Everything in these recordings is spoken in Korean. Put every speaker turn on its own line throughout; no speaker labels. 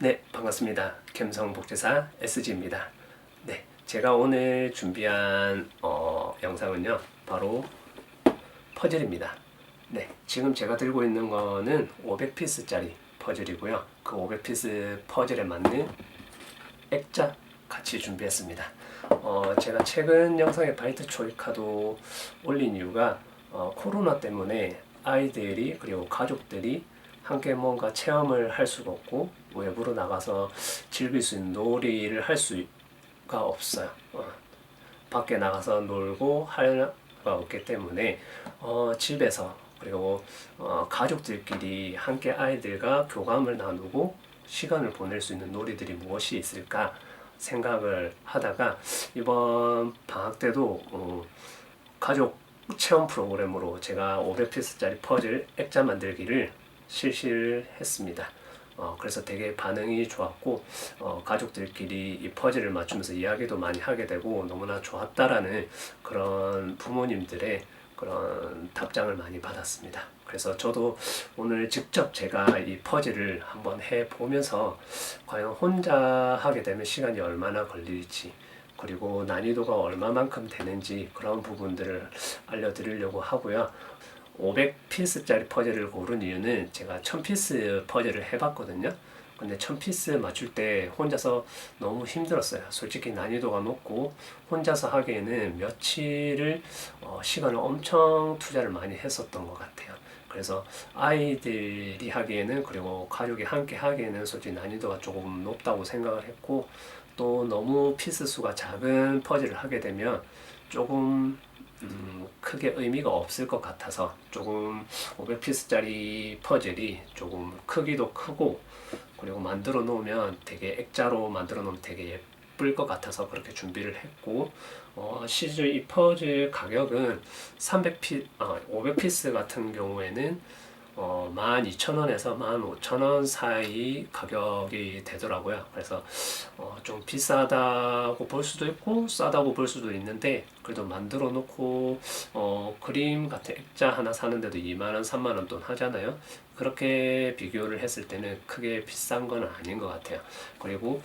네, 반갑습니다. gem성복지사 SG입니다. 네, 제가 오늘 준비한 어, 영상은요, 바로 퍼즐입니다. 네, 지금 제가 들고 있는 거는 500피스짜리 퍼즐이고요. 그 500피스 퍼즐에 맞는 액자 같이 준비했습니다. 어, 제가 최근 영상에 바이트 초이카도 올린 이유가 어, 코로나 때문에 아이들이 그리고 가족들이 함께 뭔가 체험을 할 수가 없고 외부로 나가서 즐길 수 있는 놀이를 할 수가 없어요. 어, 밖에 나가서 놀고 할 수가 없기 때문에 어, 집에서 그리고 어, 가족들끼리 함께 아이들과 교감을 나누고 시간을 보낼 수 있는 놀이들이 무엇이 있을까 생각을 하다가 이번 방학 때도 어, 가족 체험 프로그램으로 제가 500피스짜리 퍼즐 액자 만들기를 실시를 했습니다. 어, 그래서 되게 반응이 좋았고 어, 가족들끼리 이 퍼즐을 맞추면서 이야기도 많이 하게 되고 너무나 좋았다라는 그런 부모님들의 그런 답장을 많이 받았습니다. 그래서 저도 오늘 직접 제가 이 퍼즐을 한번 해 보면서 과연 혼자 하게 되면 시간이 얼마나 걸릴지 그리고 난이도가 얼마만큼 되는지 그런 부분들을 알려드리려고 하고요. 500피스짜리 퍼즐을 고른 이유는 제가 1000피스 퍼즐을 해봤거든요. 근데 1000피스 맞출 때 혼자서 너무 힘들었어요. 솔직히 난이도가 높고 혼자서 하기에는 며칠을 어, 시간을 엄청 투자를 많이 했었던 것 같아요. 그래서 아이들이 하기에는 그리고 가족이 함께 하기에는 솔직히 난이도가 조금 높다고 생각을 했고 또 너무 피스 수가 작은 퍼즐을 하게 되면 조금 음, 크게 의미가 없을 것 같아서 조금 500피스짜리 퍼즐이 조금 크기도 크고 그리고 만들어 놓으면 되게 액자로 만들어 놓으면 되게 예쁠 것 같아서 그렇게 준비를 했고 어, 실제 이 퍼즐 가격은 300피, 아, 500피스 같은 경우에는 어, 12,000원에서 15,000원 사이 가격이 되더라고요. 그래서 어, 좀 비싸다고 볼 수도 있고 싸다고 볼 수도 있는데 그래도 만들어 놓고 어, 그림 같은 액자 하나 사는데도 2만원, 3만원 돈 하잖아요. 그렇게 비교를 했을 때는 크게 비싼 건 아닌 것 같아요. 그리고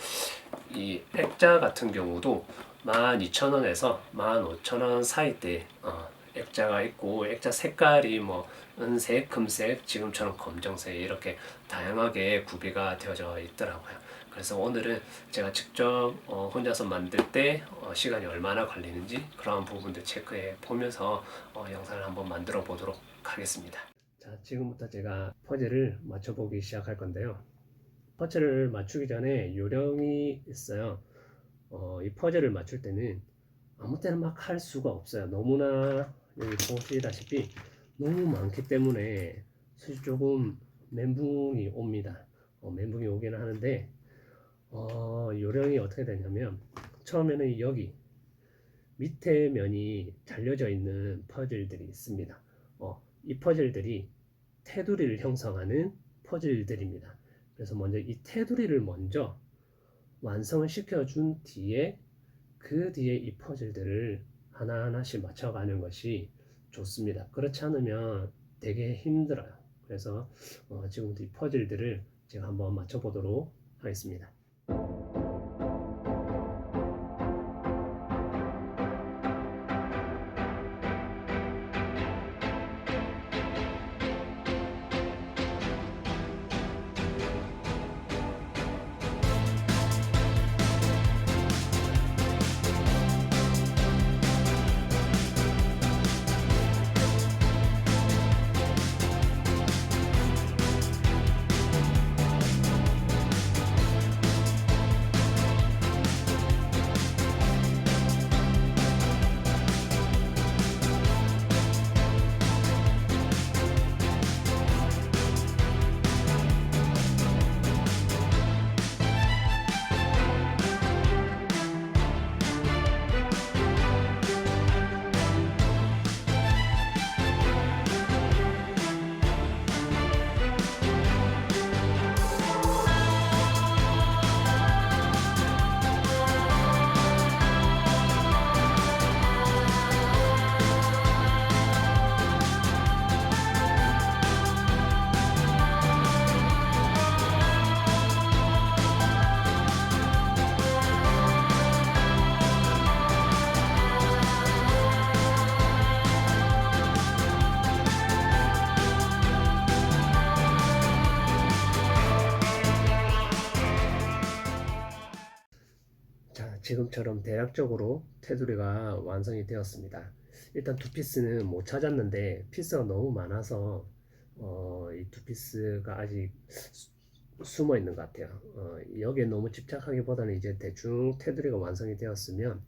이 액자 같은 경우도 12,000원에서 15,000원 사이 때 어, 액자가 있고 액자 색깔이 뭐 은색, 금색, 지금처럼 검정색 이렇게 다양하게 구비가 되어져 있더라고요. 그래서 오늘은 제가 직접 어, 혼자서 만들 때 어, 시간이 얼마나 걸리는지 그런 부분들 체크해 보면서 어, 영상을 한번 만들어 보도록 하겠습니다. 자, 지금부터 제가 퍼즐을 맞춰보기 시작할 건데요. 퍼즐을 맞추기 전에 요령이 있어요. 어, 이 퍼즐을 맞출 때는 아무 때나 막 할 수가 없어요. 너무나 여기 보시다시피 너무 많기 때문에 사실 조금 멘붕이 옵니다. 어, 멘붕이 오기는 하는데 어, 요령이 어떻게 되냐면 처음에는 여기 밑에 면이 잘려져 있는 퍼즐들이 있습니다. 어, 이 퍼즐들이 테두리를 형성하는 퍼즐들입니다. 그래서 먼저 이 테두리를 먼저 완성을 시켜준 뒤에 그 뒤에 이 퍼즐들을 하나하나씩 맞춰가는 것이 좋습니다. 그렇지 않으면 되게 힘들어요. 그래서 어, 지금부터 이 퍼즐들을 제가 한번 맞춰보도록 하겠습니다. 지금처럼 대략적으로 테두리가 완성이 되었습니다. 일단 두 피스는 못 찾았는데 피스가 너무 많아서 어, 이 두 피스가 아직 수- 숨어 있는 것 같아요. 어, 여기에 너무 집착하기보다는 이제 대충 테두리가 완성이 되었으면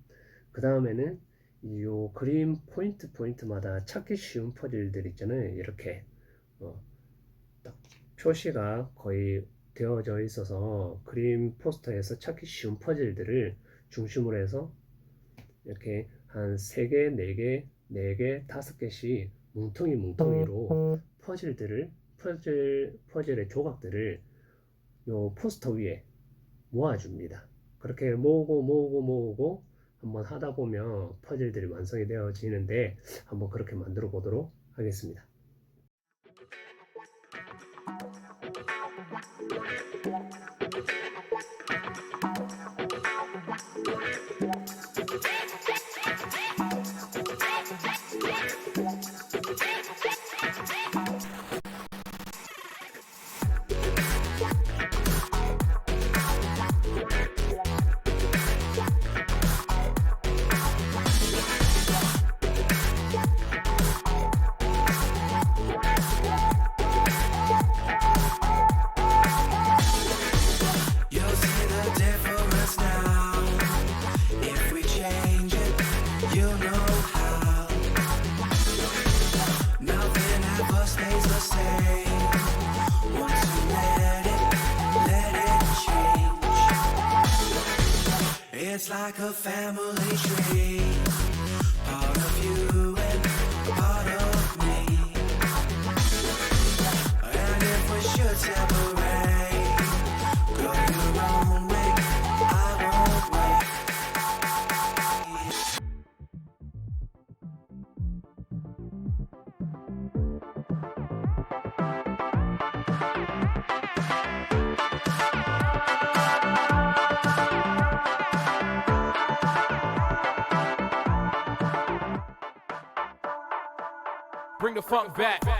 그 다음에는 이 그림 포인트 포인트마다 찾기 쉬운 퍼즐들 있잖아요. 이렇게 어, 딱 표시가 거의 되어져 있어서 그림 포스터에서 찾기 쉬운 퍼즐들을 중심으로 해서 이렇게 한 3개, 4개, 4개, 5개씩 뭉텅이 뭉텅이로 퍼즐들을 퍼즐 퍼즐의 조각들을 요 포스터 위에 모아줍니다. 그렇게 모으고 모으고 모으고 한번 하다 보면 퍼즐들이 완성이 되어지는데 한번 그렇게 만들어 보도록 하겠습니다.
her family.
Funk back.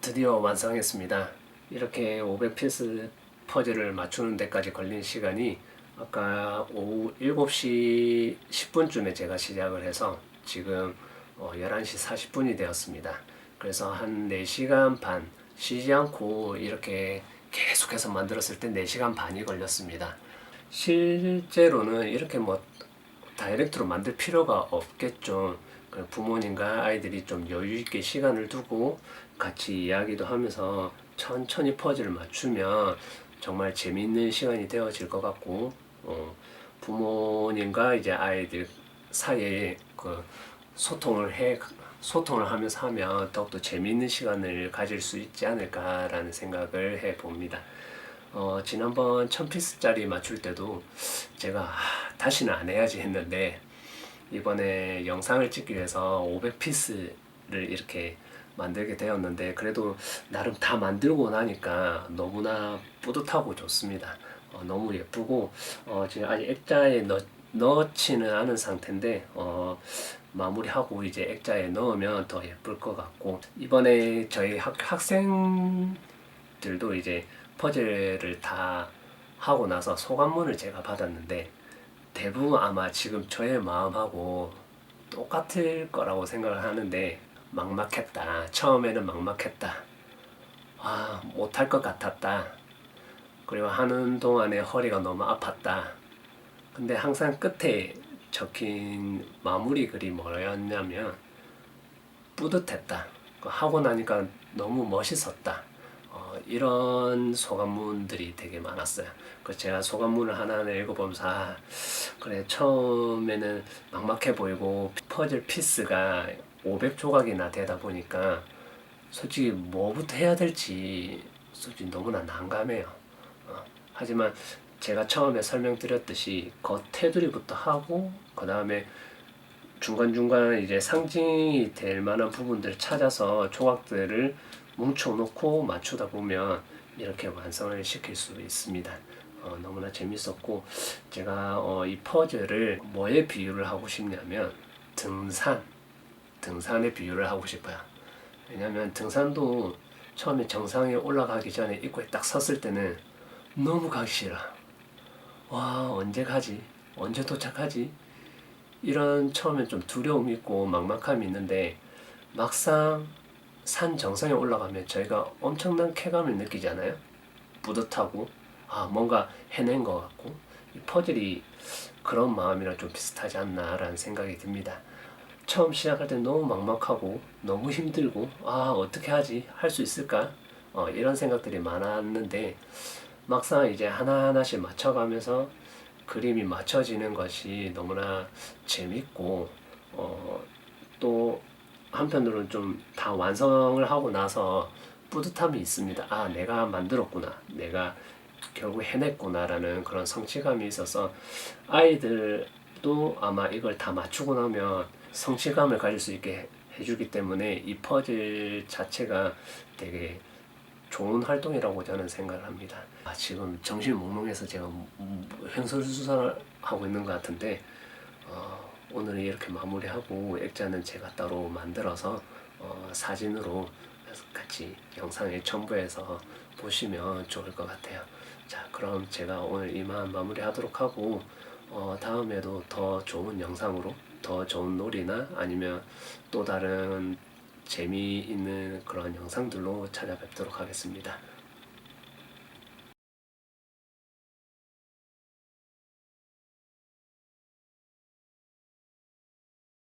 드디어 완성했습니다. 이렇게 500피스 퍼즐을 맞추는 데까지 걸린 시간이 아까 오후 7시 10분쯤에 제가 시작을 해서 지금 어, 11시 40분이 되었습니다. 그래서 한 4시간 반 쉬지 않고 이렇게 계속해서 만들었을 때 4시간 반이 걸렸습니다. 실제로는 이렇게 뭐 다이렉트로 만들 필요가 없겠죠. 그 부모님과 아이들이 좀 여유 있게 시간을 두고 같이 이야기도 하면서 천천히 퍼즐을 맞추면 정말 재미있는 시간이 되어질 것 같고 어, 부모님과 이제 아이들 사이에 그 소통을 해 소통을 하면서 하면 더욱더 재미있는 시간을 가질 수 있지 않을까라는 생각을 해 봅니다. 어, 지난번 1000피스짜리 맞출 때도 제가 아, 다시는 안 해야지 했는데 이번에 영상을 찍기 위해서 500피스를 이렇게 만들게 되었는데 그래도 나름 다 만들고 나니까 너무나 뿌듯하고 좋습니다. 어, 너무 예쁘고 어, 지금 아직 액자에 넣, 넣지는 않은 상태인데 어, 마무리하고 이제 액자에 넣으면 더 예쁠 것 같고 이번에 저희 학, 학생들도 이제 퍼즐을 다 하고 나서 소감문을 제가 받았는데 대부분 아마 지금 저의 마음하고 똑같을 거라고 생각을 하는데 막막했다. 처음에는 막막했다. 아, 못할 것 같았다. 그리고 하는 동안에 허리가 너무 아팠다. 근데 항상 끝에 적힌 마무리 글이 뭐였냐면 뿌듯했다. 그 하고 나니까 너무 멋있었다. 어, 이런 소감문들이 되게 많았어요. 그 제가 소감문을 하나하나 읽어보면서 아, 그래 처음에는 막막해 보이고 퍼즐 피스가 500조각이나 되다 보니까 솔직히 뭐부터 해야 될지 솔직히 너무나 난감해요. 어, 하지만 제가 처음에 설명드렸듯이 겉 테두리부터 하고 그 다음에 중간중간 이제 상징이 될 만한 부분들을 찾아서 조각들을 뭉쳐놓고 맞추다 보면 이렇게 완성을 시킬 수 있습니다. 어, 너무나 재밌었고 제가 어, 이 퍼즐을 뭐에 비유를 하고 싶냐면 등산 등산에 비유를 하고 싶어요. 왜냐면 등산도 처음에 정상에 올라가기 전에 입구에 딱 섰을 때는 너무 가기 싫어. 와 언제 가지? 언제 도착하지? 이런 처음엔 좀 두려움이 있고 막막함이 있는데 막상 산 정상에 올라가면 저희가 엄청난 쾌감을 느끼잖아요. 뿌듯하고 아 뭔가 해낸 것 같고 이 퍼즐이 그런 마음이랑 좀 비슷하지 않나라는 생각이 듭니다. 처음 시작할 때 너무 막막하고 너무 힘들고 아 어떻게 하지 할 수 있을까 어, 이런 생각들이 많았는데 막상 이제 하나하나씩 맞춰가면서 그림이 맞춰지는 것이 너무나 재밌고 어, 또 한편으로는 좀 다 완성을 하고 나서 뿌듯함이 있습니다. 아 내가 만들었구나 내가 결국 해냈구나라는 그런 성취감이 있어서 아이들도 아마 이걸 다 맞추고 나면 성취감을 가질 수 있게 해주기 때문에 이 퍼즐 자체가 되게 좋은 활동이라고 저는 생각을 합니다. 아, 지금 정신 몽롱해서 제가 음, 횡설수설하고 있는 것 같은데 어, 오늘 이렇게 마무리하고 액자는 제가 따로 만들어서 어, 사진으로 같이 영상에 첨부해서 보시면 좋을 것 같아요. 자, 그럼 제가 오늘 이만 마무리하도록 하고 어, 다음에도 더 좋은 영상으로 더 좋은 놀이나 아니면 또 다른 재미있는 그런 영상들로 찾아뵙도록 하겠습니다.